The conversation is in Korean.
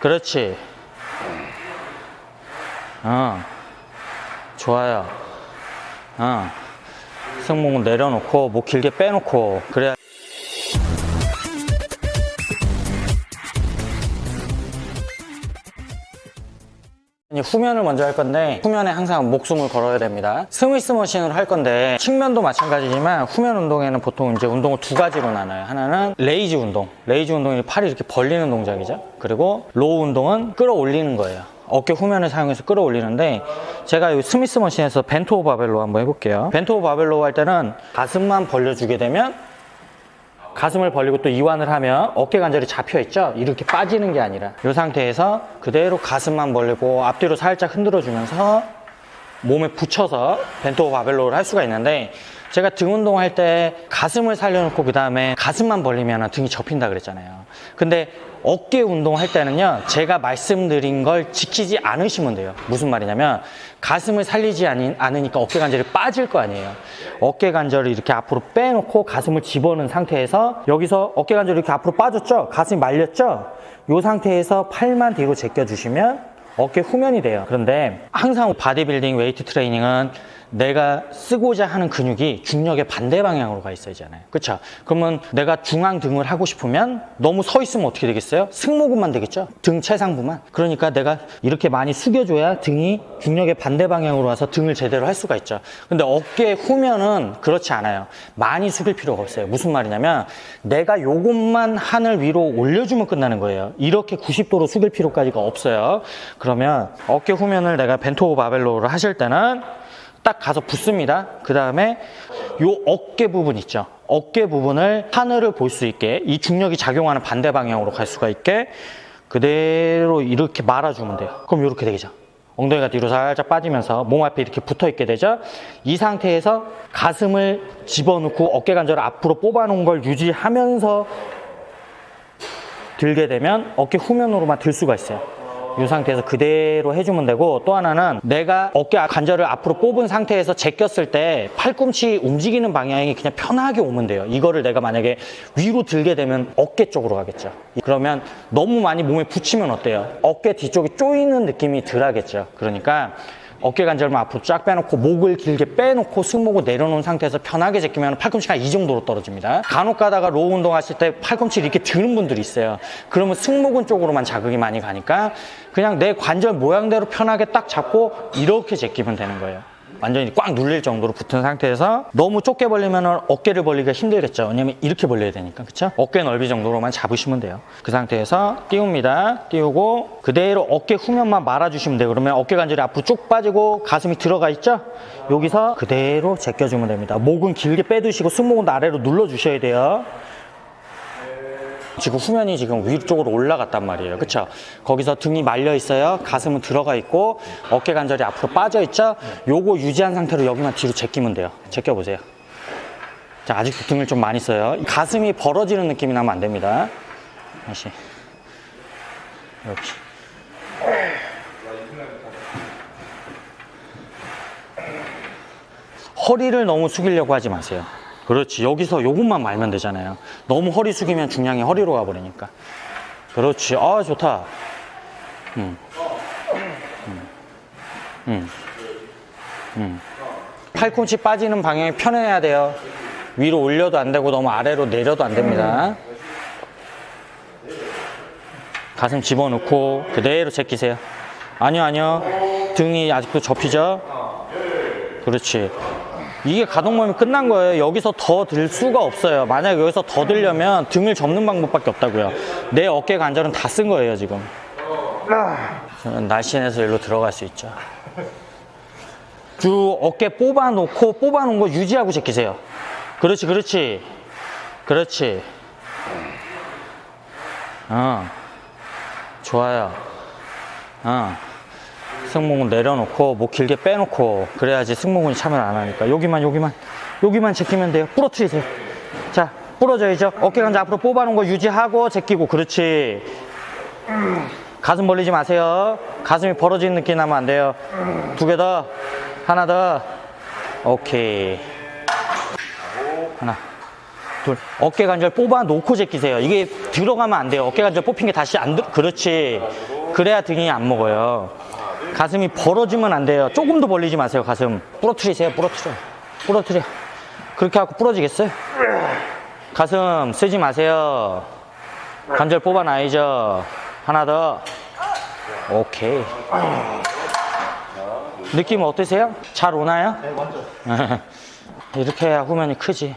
그렇지. 어. 좋아요. 어. 승모근 내려놓고, 목 길게 빼놓고, 그래야. 후면을 먼저 할 건데 후면에 항상 목숨을 걸어야 됩니다. 스미스 머신으로 할 건데 측면도 마찬가지지만 후면 운동에는 보통 이제 운동을 두 가지로 나눠요. 하나는 레이지 운동. 레이지 운동이 팔이 이렇게 벌리는 동작이죠. 그리고 로우 운동은 끌어올리는 거예요. 어깨 후면을 사용해서 끌어올리는데 제가 이 스미스 머신에서 벤토 바벨로 한번 해볼게요. 벤토 바벨로 할 때는 가슴만 벌려주게 되면 가슴을 벌리고 또 이완을 하면 어깨 관절이 잡혀 있죠? 이렇게 빠지는 게 아니라 이 상태에서 그대로 가슴만 벌리고 앞뒤로 살짝 흔들어 주면서 몸에 붙여서 벤토 바벨로를 할 수가 있는데 제가 등 운동할 때 가슴을 살려놓고 그 다음에 가슴만 벌리면 등이 접힌다 그랬잖아요. 근데 어깨 운동할 때는요, 제가 말씀드린 걸 지키지 않으시면 돼요. 무슨 말이냐면 가슴을 살리지 않- 않으니까 어깨 관절이 빠질 거 아니에요. 어깨 관절을 이렇게 앞으로 빼놓고 가슴을 집어넣은 상태에서 여기서 어깨 관절이 이렇게 앞으로 빠졌죠? 가슴이 말렸죠? 이 상태에서 팔만 뒤로 제껴주시면 어깨 후면이 돼요. 그런데 항상 바디빌딩 웨이트 트레이닝은 내가 쓰고자 하는 근육이 중력의 반대 방향으로 가 있어야잖아요. 그렇죠? 그러면 내가 중앙 등을 하고 싶으면 너무 서 있으면 어떻게 되겠어요? 승모근만 되겠죠? 등 최상부만. 그러니까 내가 이렇게 많이 숙여줘야 등이 중력의 반대 방향으로 와서 등을 제대로 할 수가 있죠. 근데 어깨 후면은 그렇지 않아요. 많이 숙일 필요가 없어요. 무슨 말이냐면 내가 요것만 하늘 위로 올려주면 끝나는 거예요. 이렇게 90도로 숙일 필요까지가 없어요. 그러면 어깨 후면을 내가 벤토 바벨로를 하실 때는 딱 가서 붙습니다. 그 다음에 요 어깨 부분 있죠. 어깨 부분을 하늘을 볼 수 있게 이 중력이 작용하는 반대 방향으로 갈 수가 있게 그대로 이렇게 말아주면 돼요. 그럼 이렇게 되겠죠. 엉덩이가 뒤로 살짝 빠지면서 몸 앞에 이렇게 붙어 있게 되죠. 이 상태에서 가슴을 집어넣고 어깨 관절을 앞으로 뽑아놓은 걸 유지하면서 들게 되면 어깨 후면으로만 들 수가 있어요. 이 상태에서 그대로 해주면 되고 또 하나는 내가 어깨 관절을 앞으로 뽑은 상태에서 제꼈을 때 팔꿈치 움직이는 방향이 그냥 편하게 오면 돼요. 이거를 내가 만약에 위로 들게 되면 어깨 쪽으로 가겠죠. 그러면 너무 많이 몸에 붙이면 어때요? 어깨 뒤쪽이 쪼이는 느낌이 덜 하겠죠. 그러니까 어깨 관절만 앞으로 쫙 빼놓고 목을 길게 빼놓고 승모근 내려놓은 상태에서 편하게 제끼면 팔꿈치가 이 정도로 떨어집니다. 간혹 가다가 로우 운동 하실 때 팔꿈치 이렇게 드는 분들이 있어요. 그러면 승모근 쪽으로만 자극이 많이 가니까 그냥 내 관절 모양대로 편하게 딱 잡고 이렇게 제끼면 되는 거예요. 완전히 꽉 눌릴 정도로 붙은 상태에서 너무 좁게 벌리면 어깨를 벌리기가 힘들겠죠. 왜냐면 이렇게 벌려야 되니까. 그쵸? 어깨 넓이 정도로만 잡으시면 돼요. 그 상태에서 띄웁니다. 띄우고 그대로 어깨 후면만 말아주시면 돼요. 그러면 어깨 관절이 앞으로 쭉 빠지고 가슴이 들어가 있죠? 여기서 그대로 제껴주면 됩니다. 목은 길게 빼두시고 승모근도 아래로 눌러주셔야 돼요. 지금 후면이 지금 위쪽으로 올라갔단 말이에요. 그쵸? 거기서 등이 말려 있어요. 가슴은 들어가 있고 어깨 관절이 앞으로 빠져 있죠? 요거 유지한 상태로 여기만 뒤로 제끼면 돼요. 제껴 보세요. 자, 아직도 등을 좀 많이 써요. 가슴이 벌어지는 느낌이 나면 안 됩니다. 다시. 이렇게. 허리를 너무 숙이려고 하지 마세요. 그렇지. 여기서 요것만 말면 되잖아요. 너무 허리 숙이면 중량이 허리로 가버리니까. 그렇지. 아, 좋다. 음. 음. 음. 음. 팔꿈치 빠지는 방향이 편해야 돼요. 위로 올려도 안 되고 너무 아래로 내려도 안 됩니다. 가슴 집어넣고 그대로 제끼세요. 아니요, 아니요. 등이 아직도 접히죠? 그렇지. 이게 가동범위 끝난 거예요. 여기서 더 들 수가 없어요. 만약 여기서 더 들려면 등을 접는 방법밖에 없다고요. 내 어깨 관절은 다 쓴 거예요, 지금. 날씬해서 일로 들어갈 수 있죠. 쭉 어깨 뽑아놓고 뽑아놓은 거 유지하고 제끼세요. 그렇지, 그렇지. 그렇지. 어. 좋아요. 어. 승모근 내려놓고 목 길게 빼놓고 그래야지 승모근이 참여를 안 하니까. 여기만 여기만. 여기만 제끼면 돼요. 부러뜨리세요. 자 부러져야죠. 어깨 관절 앞으로 뽑아놓은 거 유지하고 제끼고. 그렇지. 가슴 벌리지 마세요. 가슴이 벌어지는 느낌 나면 안 돼요. 두 개 더. 하나 더. 오케이. 하나 둘. 어깨 관절 뽑아 놓고 제끼세요. 이게 들어가면 안 돼요. 어깨 관절 뽑힌 게 다시 안 들... 그렇지. 그래야 등이 안 먹어요. 가슴이 벌어지면 안 돼요. 조금도 벌리지 마세요, 가슴. 부러뜨리세요, 부러뜨려. 부러뜨려. 그렇게 하고 부러지겠어요? 가슴 쓰지 마세요. 관절 뽑아놔야죠. 하나 더. 오케이. 느낌 어떠세요? 잘 오나요? 네, 완전. 이렇게 해야 후면이 크지.